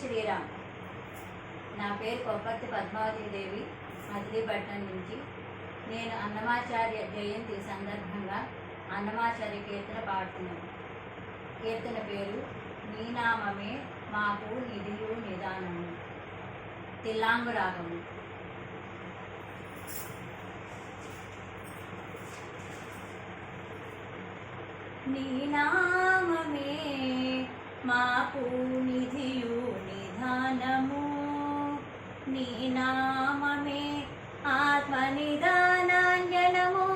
శ్రీరామ్. నా పేరు కొప్పర్తి పద్మావతి దేవి మచిలీపట్నం నుంచి. నేను అన్నమాచార్య జయంతి సందర్భంగా అన్నమాచార్య కీర్తన పాడుతున్నాను. కీర్తన పేరు నీ నామమే మాకు నిధియు నిదానము. తిల్లాంగు రాగము నీ నా నిదానాంజనము.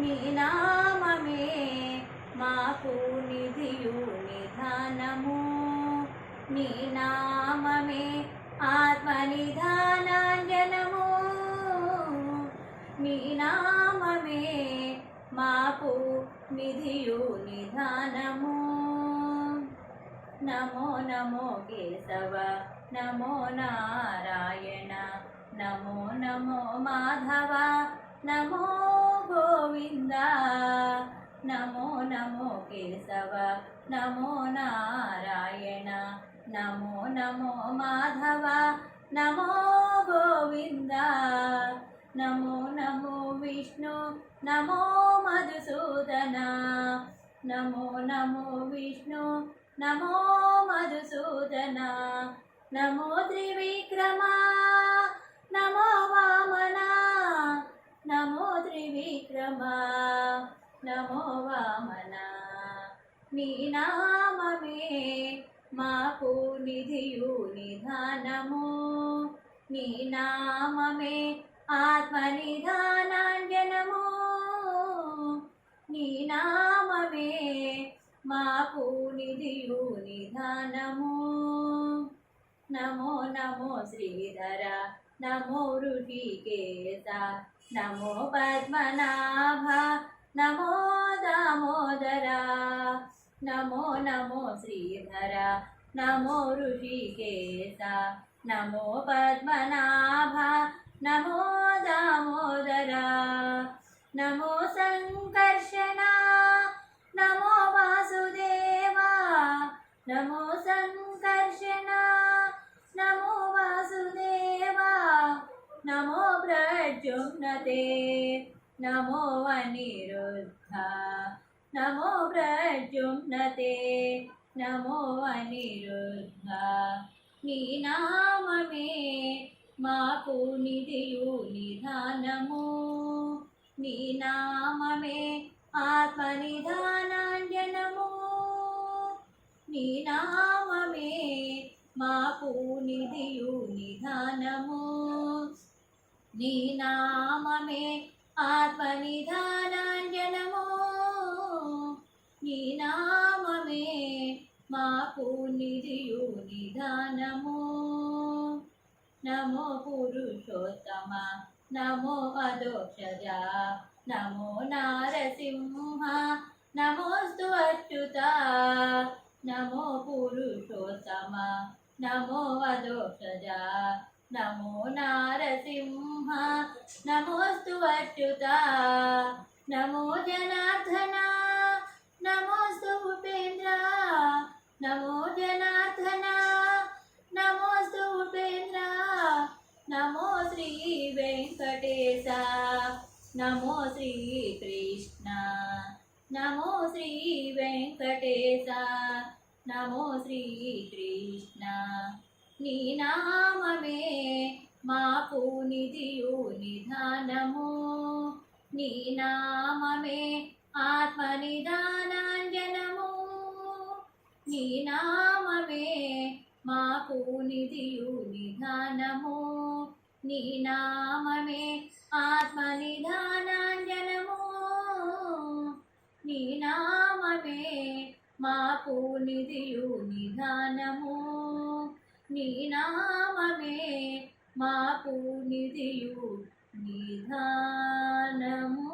నీ నామమే మాకు నిధియు నిధానము. నీ నామమే ఆత్మ నిధానాంజనము నీ నామమే మాకు నిధియు నిధానము. నమో నమో కేశవ నమో నారాయణ. నమో నమో మాధవ నమో గోవింద నమో నమో కేశవ నమో నారాయణ నమో నమో మాధవ నమో గోవింద నమో నమో విష్ణు నమో మధుసూదన నమో నమో విష్ణు నమో మధుసూదన నమో త్రివిక్రమా నమో వామన నమో త్రివిక్రమ నమో వామన. నీ నామమే మాకు నిధియు నిధానము. నీ నామమే ఆత్మ నిధానాంజనము నీ నామమే మాకు నిధియు నిధానము నమో నమో శ్రీధర నమో ఋషికేశ నమో పద్మనాభ నమో దామోదర నమో నమో శ్రీధర నమో ఋషికేశ నమో పద్మనాభ నమో దామోదర నమో సంకర్షణ నమో వాసుదేవ నమో సంకర్షణ నమో వాసుదేవా నమో ప్రజుమ్నతే నమో అనిరుద్ధ నమో ప్రజుమ్నతే నమో అనిరుద్ధ. నీ నామే మాకు నిధియు నిధానము. నీ నామే ఆత్మ మాకు నిధియు నిధానము. నీ నామమే ఆత్మనిధానాంజనము. నీ నామమే మాకు నిధియు నిధానము. నమో పురుషోత్తమ నమో అదోక్షజ నమో నారసింహ నమోస్తు అచ్యుత నమో పురుషోత్తమ. నమో అదోక్షజ నమో నారసింహ నమోస్తు అచ్యుత నమో జనార్దన నమోస్తు ఉపేంద్ర నమో జనార్దన నమోస్తు ఉపేంద్ర నమో శ్రీ వెంకటేశ నమో శ్రీ కృష్ణ నమో శ్రీ వెంకటేశ. నమో శ్రీకృష్ణ నీ నామమే మాకు నిధియు నిధానము. నీ నామమే ఆత్మ నిదానాంజనము నీ నామమే మాకు నిధియు నిధానము. నీ నామమే ఆత్మ నిధానాంజనము నీ నా మాకు నిధియు నిధానము. నీ నామమే మాకు నిధియు నిధానము.